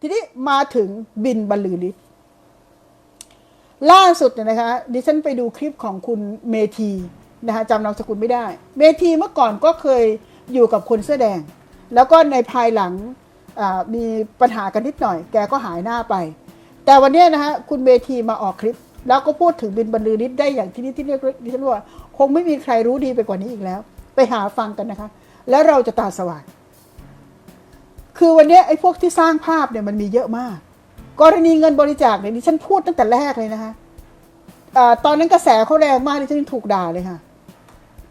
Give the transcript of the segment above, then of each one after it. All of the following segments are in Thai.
ทีนี้มาถึงบินบรรลือฤทธิ์ล่าสุดเนี่ยนะคะดิฉันไปดูคลิปของคุณเมทีนะคะจำนามสกุลไม่ได้ เมทีเมื่อก่อนก็เคยอยู่กับคนเสื้อแดง แล้วก็ในภายหลังมีปัญหากันนิดหน่อย แกก็หายหน้าไป แต่วันนี้นะคะคุณเมทีมาออกคลิป แล้วก็พูดถึงบินบรรลือฤทธิ์ได้อย่างที่นี่ที่เรียกดิฉันว่า คงไม่มีใครรู้ดีไปกว่านี้อีกแล้ว ไปหาฟังกันนะคะ แล้วเราจะตาสว่าง คือวันนี้ไอ้พวกที่สร้างภาพเนี่ยมันมีเยอะมาก กรณีเงินบริจาคเนี่ยดิฉันพูดตั้งแต่แรกเลยนะคะอาตอนนั้นกระแสเขาแรงมากดิฉันถูกด่าเลยค่ะ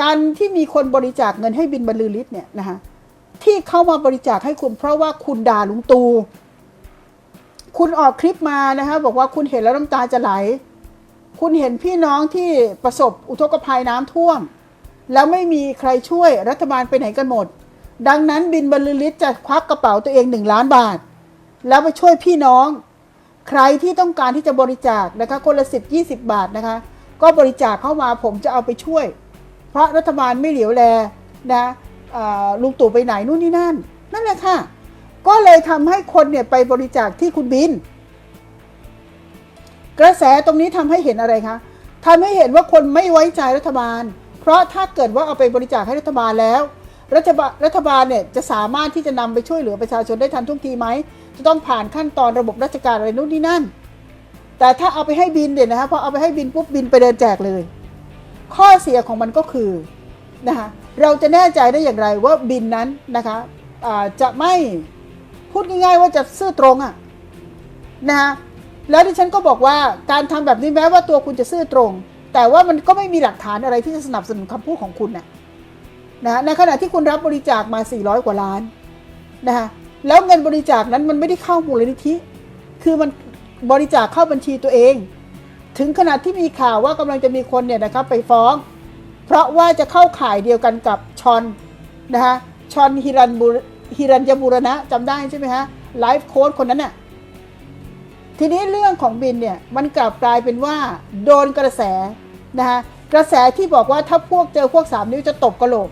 การที่มีคนบริจาคเงินให้บินบรรลือฤทธิ์เนี่ยนะคะที่เข้ามาบริจาคให้คุณ เพราะว่าคุณด่าลุงตู คุณออกคลิปมานะคะบอกว่าคุณเห็นแล้วน้ำตาจะไหล คุณเห็นพี่น้องที่ประสบอุทกภัยน้ำท่วม แล้วไม่มีใครช่วยรัฐบาลไปไหนกันหมด ดังนั้นบินบรรลือฤทธิ์จะควักกระเป๋าตัวเองหนึ่งล้านบาท แล้วไปช่วยพี่น้อง ใครที่ต้องการที่จะบริจาคนะคะคนละสิบยี่สิบบาทนะคะ ก็บริจาคเข้ามาผมจะเอาไปช่วย เพราะรัฐบาลไม่เหลียวแลนะลุงตู่ไปไหนนู่นนี่นั่น นั่นแหละค่ะ ก็เลยทำให้คนเนี่ยไปบริจาคที่คุณบิน กระแสตรงนี้ทำให้เห็นอะไรคะทำให้เห็นว่าคนไม่ไว้ใจรัฐบาล เพราะถ้าเกิดว่าเอาไปบริจาคให้รัฐบาลแล้ว รัฐบาลรัฐบาลเนี่ยจะสามารถที่จะนำไปช่วยเหลือประชาชนได้ทันท่วงทีไหมจะต้องผ่านขั้นตอนระบบราชการอะไรนู่นนี่นั่น แต่ถ้าเอาไปให้บินเนี่ยนะคะพอเอาไปให้บินปุ๊บบินไปเดินแจกเลย ข้อเสียของมันก็คือนะคะเราจะแน่ใจได้อย่างไรว่าบินนั้นนะคะจะไม่พูดง่ายๆว่าจะซื่อตรงอะนะคะแล้วดิฉันก็บอกว่าการทำแบบนี้แม้ว่าตัวคุณจะซื่อตรง แต่ว่ามันก็ไม่มีหลักฐานอะไรที่จะสนับสนุนคำพูดของคุณน่ะ นะในขณะที่คุณรับบริจาคมา 400 กว่าล้านนะคะแล้วเงินบริจาคนั้นมันไม่ได้เข้ามูลนิธิ คือมันบริจาคเข้าบัญชีตัวเอง ถึงขนาดที่มีข่าวว่ากำลังจะมีคนเนี่ยนะครับไปฟ้อง เพราะว่าจะเข้าข่ายเดียวกันกับชอนนะคะชอนฮิรันบุฮิรัญยบุรณะจำได้ใช่ไหมฮะไลฟ์โค้ดคนนั้นน่ะทีนี้เรื่องของบินเนี่ยมันกลับกลายเป็นว่าโดนกระแสนะคะกระแสที่บอกว่าถ้าพวกเจอพวกสามนิ้วจะตบกระโหลก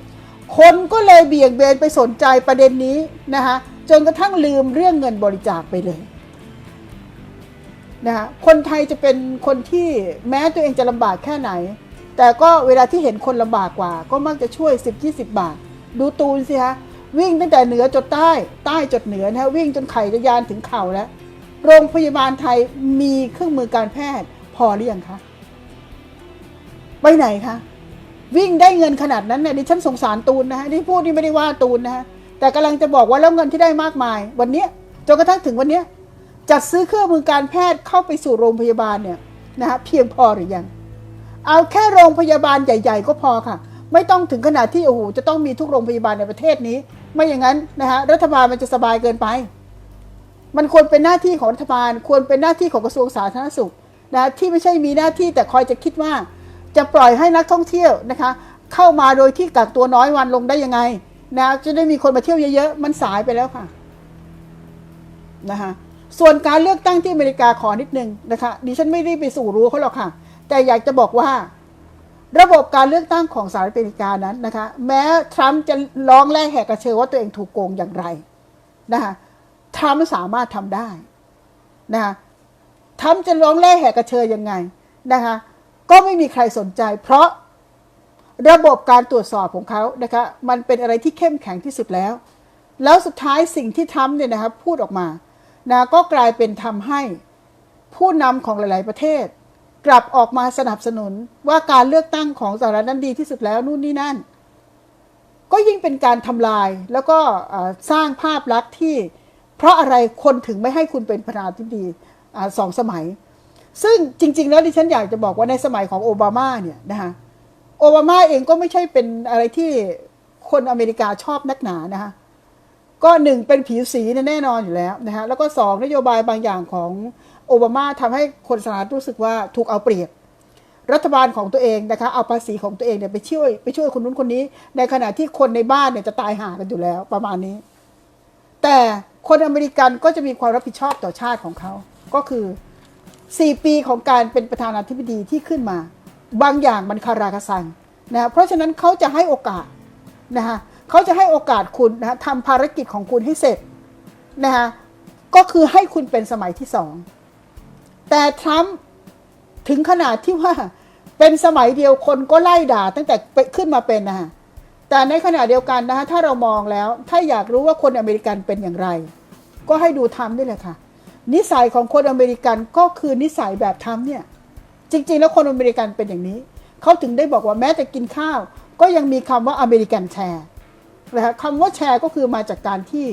คนก็เลยเบี่ยงเบนไปสนใจประเด็นนี้นะคะจนกระทั่งลืมเรื่องเงินบริจาคไปเลยนะคะคนไทยจะเป็นคนที่แม้ตัวเองจะลำบากแค่ไหน แต่ก็เวลาที่เห็นคนลำบากกว่า ก็มักจะช่วย 10-20 บาท ดูตูนสิฮะวิ่งตั้งแต่เหนือจดใต้ใต้จดเหนือนะะวิ่งจนไข่จะยานถึงเข่าแล้ว โรงพยาบาลไทยมีเครื่องมือการแพทย์พอหรือยังคะไปไหนคะ วิ่งได้เงินขนาดนั้นเนี่ยดิฉันสงสารตูนนะฮะที่พูดนี่ไม่ได้ว่าตูนนะฮะแต่กำลังจะบอกว่าแล้วเงินที่ได้มากมาย วันเนี้ยจนกระทั่งถึงวันเนี้ยจัดซื้อเครื่องมือการแพทย์เข้าไปสู่โรงพยาบาลเนี่ยนะฮะเพียงพอหรือยัง เอาแค่โรงพยาบาลใหญ่ ๆ ก็พอค่ะ ไม่ต้องถึงขนาดที่โอ้โหจะต้องมีทุกโรงพยาบาลในประเทศนี้ ไม่อย่างนั้นนะฮะรัฐบาลมันจะสบายเกินไป มันควรเป็นหน้าที่ของรัฐบาล ควรเป็นหน้าที่ของกระทรวงสาธารณสุขนะที่ไม่ใช่มีหน้าที่แต่คอยจะคิดว่า จะปล่อยให้นักท่องเที่ยวนะคะ เข้ามาโดยที่กักตัวน้อยวันลงได้ยังไงนะจะได้มีคนมาเที่ยวเยอะๆ มันสายไปแล้วค่ะนะคะส่วนการเลือกตั้งที่อเมริกาขอนิดนึงนะคะดิฉันไม่ได้ไปสู่รู้เขาหรอกค่ะ แต่อยากจะบอกว่า ระบบการเลือกตั้งของสหรัฐอเมริกานั้นนะคะ แม้ทรัมป์จะร้องแรกแหกกระเชอว่าตัวเองถูกโกงอย่างไรนะคะทรัมป์สามารถทำได้นะคะทรัมป์จะร้องแรกแหกกระเชอยังไงนะคะ ก็ไม่มีใครสนใจ เพราะระบบการตรวจสอบของเขานะคะมันเป็นอะไรที่เข้มแข็งที่สุดแล้ว แล้วสุดท้ายสิ่งที่ทำเนี่ยนะครับพูดออกมานะก็กลายเป็นทำให้ผู้นำของหลาย ๆ ประเทศ กลับออกมาสนับสนุนว่าการเลือกตั้งของสหรัฐนั้นดีที่สุดแล้วนู่นนี่นั่น ก็ยิ่งเป็นการทำลายแล้วก็สร้างภาพลักษณ์ที่ เพราะอะไรคนถึงไม่ให้คุณเป็นประธานาธิบดีสองสมัย ซึ่งจริง ๆ แล้วดิฉันอยากจะบอกว่าในสมัยของโอบามาเนี่ยนะคะโอบามาเองก็ไม่ใช่เป็นอะไรที่คนอเมริกาชอบนักหนานะคะก็หนึ่งเป็นผิวสีเนี่ยแน่นอนอยู่แล้วนะคะแล้วก็สองนโยบายบางอย่างของโอบามาทำให้คนสหรัฐรู้สึกว่าถูกเอาเปรียบ รัฐบาลของตัวเองนะคะเอาภาษีของตัวเองเนี่ยไปช่วยไปช่วยคนนู้นคนนี้ ในขณะที่คนในบ้านเนี่ยจะตายห่ากันอยู่แล้วประมาณนี้ แต่คนอเมริกันก็จะมีความรับผิดชอบต่อชาติของเขาก็คือ 4 ปีของการเป็นประธานาธิบดีที่ขึ้นมา บางอย่างมันคาราคาซังนะเพราะฉะนั้นเขาจะให้โอกาสนะคะเขาจะให้โอกาสคุณนะทำภารกิจของคุณให้เสร็จนะคะก็คือให้คุณเป็นสมัยที่สองแต่ทรัมป์ถึงขนาดที่ว่าเป็นสมัยเดียวคนก็ไล่ด่าตั้งแต่ขึ้นมาเป็นนะฮะแต่ในขณะเดียวกันนะฮะถ้าเรามองแล้วถ้าอยากรู้ว่าคนอเมริกันเป็นอย่างไร ก็ให้ดูทรัมป์นี่แหละค่ะ นิสัยของคนอเมริกันก็คือนิสัยแบบทรัมเนี่ยจริง ๆ แล้วคนอเมริกันเป็นอย่างนี้ เขาถึงได้บอกว่าแม้แต่กินข้าว ก็ยังมีคำว่าอเมริกันแชร์นะคะคำว่าแชร์ก็คือมาจากการที่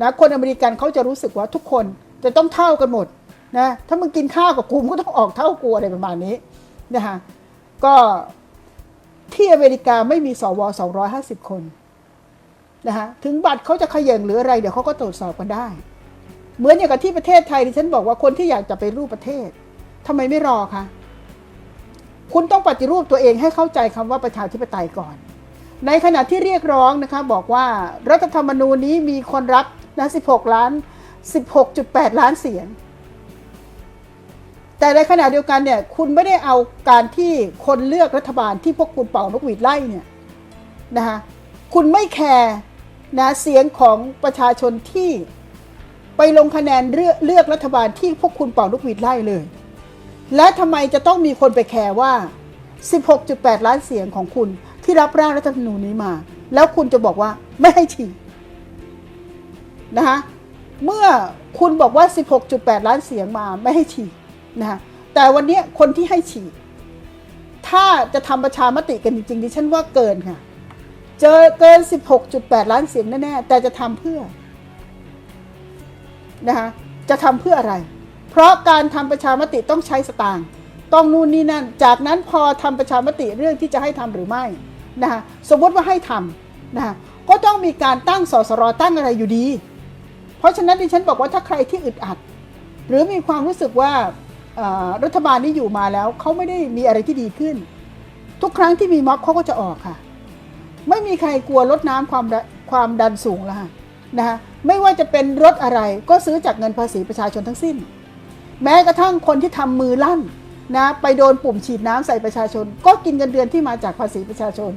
นะคนอเมริกันเขาจะรู้สึกว่าทุกคนจะต้องเท่ากันหมดนะถ้ามึงกินข้าวกับกูมก็ต้องออกเท่ากูอะไรประมาณนี้นะคะก็ที่อเมริกาไม่มีสว250 คนนะคะถึงบัตรเขาจะขย่งหรืออะไร เดี๋ยวเขาก็ตรวจสอบกันได้ เหมือนอย่างกับที่ประเทศไทยที่ฉันบอกว่าคนที่อยากจะไปรูปประเทศทำไมไม่รอคะคุณต้องปฏิรูปตัวเองให้เข้าใจคำว่าประชาธิปไตยก่อน ในขณะที่เรียกร้องนะคะบอกว่ารัฐธรรมนูญนี้มีคนรับนะ16 ล้าน 16.8 ล้านเสียง แต่ในขณะเดียวกันเนี่ยคุณไม่ได้เอาการที่คนเลือกรัฐบาลที่พวกคุณเป่านกหวีดไล่เนี่ยนะคะคุณไม่แคร์นะเสียงของประชาชนที่ ไปลงคะแนนเลือกเลือกรัฐบาลที่พวกคุณเป่านกหวีดไล่เลย และทำไมจะต้องมีคนไปแคร์ว่า 16.8 ล้านเสียงของคุณที่รับร่างรัฐธรรมนูญนี้มา แล้วคุณจะบอกว่าไม่ให้ฉีดนะคะเมื่อคุณบอกว่า 16.8 ล้านเสียงมาไม่ให้ฉีดนะคะแต่วันนี้คนที่ให้ฉีด ถ้าจะทำประชามติกันจริงๆดิฉันว่าเกินค่ะ เจอเกิน 16.8 ล้านเสียงแน่ๆแต่จะทำเพื่อ นะคะจะทำเพื่ออะไร เพราะการทำประชามติต้องใช้สตางค์ต้องนู่นนี่นั่น จากนั้นพอทำประชามติเรื่องที่จะให้ทำหรือไม่นะคะสมมติว่าให้ทำนะคะก็ต้องมีการตั้งสสรตั้งอะไรอยู่ดี เพราะฉะนั้นดิฉันบอกว่าถ้าใครที่อึดอัด หรือมีความรู้สึกว่ารัฐบาลนี้อยู่มาแล้วเขาไม่ได้มีอะไรที่ดีขึ้น ทุกครั้งที่มีม็อบเขาก็จะออกค่ะ ไม่มีใครกลัวลดน้ำความความดันสูงแล้วค่ะ นะคะไม่ว่าจะเป็นรถอะไรก็ซื้อจากเงินภาษีประชาชนทั้งสิ้น แม้กระทั่งคนที่ทำมือลั่นนะไปโดนปุ่มฉีดน้ำใส่ประชาชน ก็กินเงินเดือนที่มาจากภาษีประชาชน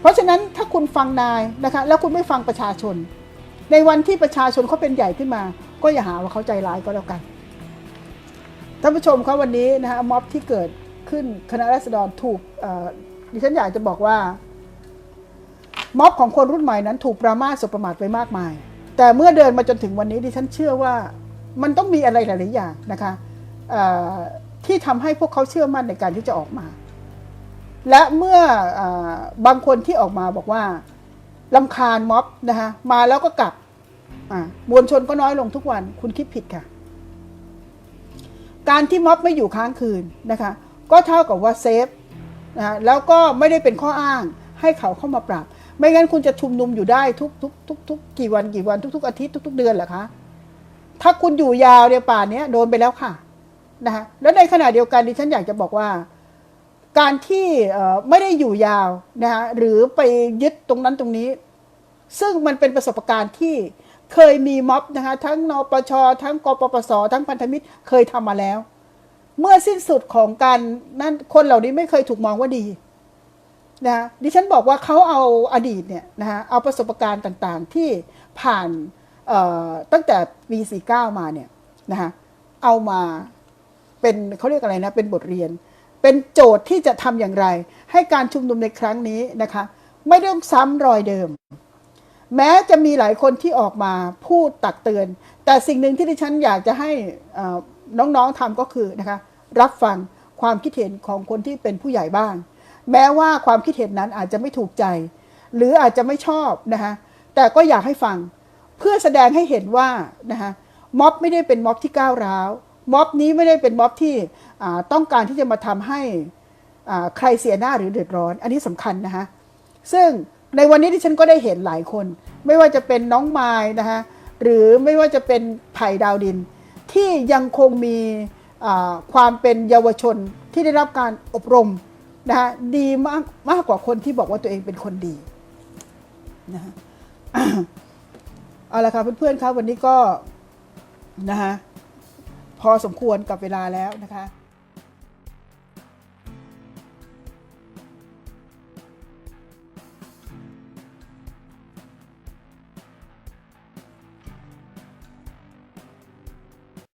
เพราะฉะนั้นถ้าคุณฟังนายนะคะแล้วคุณไม่ฟังประชาชน ในวันที่ประชาชนเขาเป็นใหญ่ขึ้นมา ก็อย่าหาว่าเขาใจร้ายก็แล้วกันท่านผู้ชมครับวันนี้นะฮะม็อบที่เกิดขึ้นคณะรัษฎรถูกดิฉันอยากจะบอกว่า ม็อบของคนรุ่นใหม่นั้นถูกประมาทสบประมาทไปมากมาย แต่เมื่อเดินมาจนถึงวันนี้ดิฉันเชื่อว่ามันต้องมีอะไรหลาย ๆ อย่างนะคะที่ทำให้พวกเขาเชื่อมั่นในการที่จะออกมา และเมื่อเอบางคนที่ออกมาบอกว่าลำคาญม็อบนะคะมาแล้วก็กลับมวลชนก็น้อยลงทุกวัน คุณคิดผิดค่ะ การที่ม็อบไม่อยู่ค้างคืนนะคะก็เท่ากับว่าเซฟนะแล้วก็ไม่ได้เป็นข้ออ้างให้เขาเข้ามาปรับ ไม่งั้นคุณจะชุมนุมอยู่ได้ทุกทุกทุกทุกกี่วันกี่วันทุก ๆ อาทิตย์ทุก ๆ เดือนเหรอคะ ถ้าคุณอยู่ยาวเนี่ยป่านนี้โดนไปแล้วค่ะนะคะแล้วในขณะเดียวกันดิฉันอยากจะบอกว่า การที่ไม่ได้อยู่ยาวนะคะหรือไปยึดตรงนั้นตรงนี้ ซึ่งมันเป็นประสบการณ์ที่เคยมีม็อบนะคะทั้งนปช ทั้งกปปส ทั้งพันธมิตรเคยทำมาแล้ว เมื่อสิ้นสุดของการนั้นคนเหล่านี้ไม่เคยถูกมองว่าดี นะดิฉันบอกว่าเขาเอาอดีตเนี่ยนะคะเอาประสบการณ์ต่างๆ ที่ผ่านตั้งแต่ปี49 มาเนี่ยนะคะเอามาเป็นเขาเรียกอะไรนะเป็นบทเรียน เป็นโจทย์ที่จะทำอย่างไร ให้การชุมนุมในครั้งนี้นะคะ ไม่ต้องซ้ำรอยเดิม แม้จะมีหลายคนที่ออกมาพูดตักเตือน แต่สิ่งหนึ่งที่ดิฉันอยากจะให้น้องๆทำก็คือนะคะรับฟังความคิดเห็นของคนที่เป็นผู้ใหญ่บ้าง แม้ว่าความคิดเห็นนั้นอาจจะไม่ถูกใจ หรืออาจจะไม่ชอบนะคะแต่ก็อยากให้ฟัง เพื่อแสดงให้เห็นว่านะคะม็อบไม่ได้เป็นม็อบที่ก้าวร้าวม็อบนี้ไม่ได้เป็นม็อบที่ต้องการที่จะมาทำให้ใครเสียหน้าหรือเดือดร้อน อันนี้สำคัญนะคะซึ่งในวันนี้ที่ฉันก็ได้เห็นหลายคน ไม่ว่าจะเป็นน้องไม้นะคะหรือไม่ว่าจะเป็นไผ่ดาวดิน ที่ยังคงมีความเป็นเยาวชนที่ได้รับการอบรม นะคะดีมากมากกว่าคนที่บอกว่าตัวเองเป็นคนดีนะฮะเอาละค่ะเพื่อนๆครับวันนี้ก็นะฮะพอสมควรกับเวลาแล้วนะคะ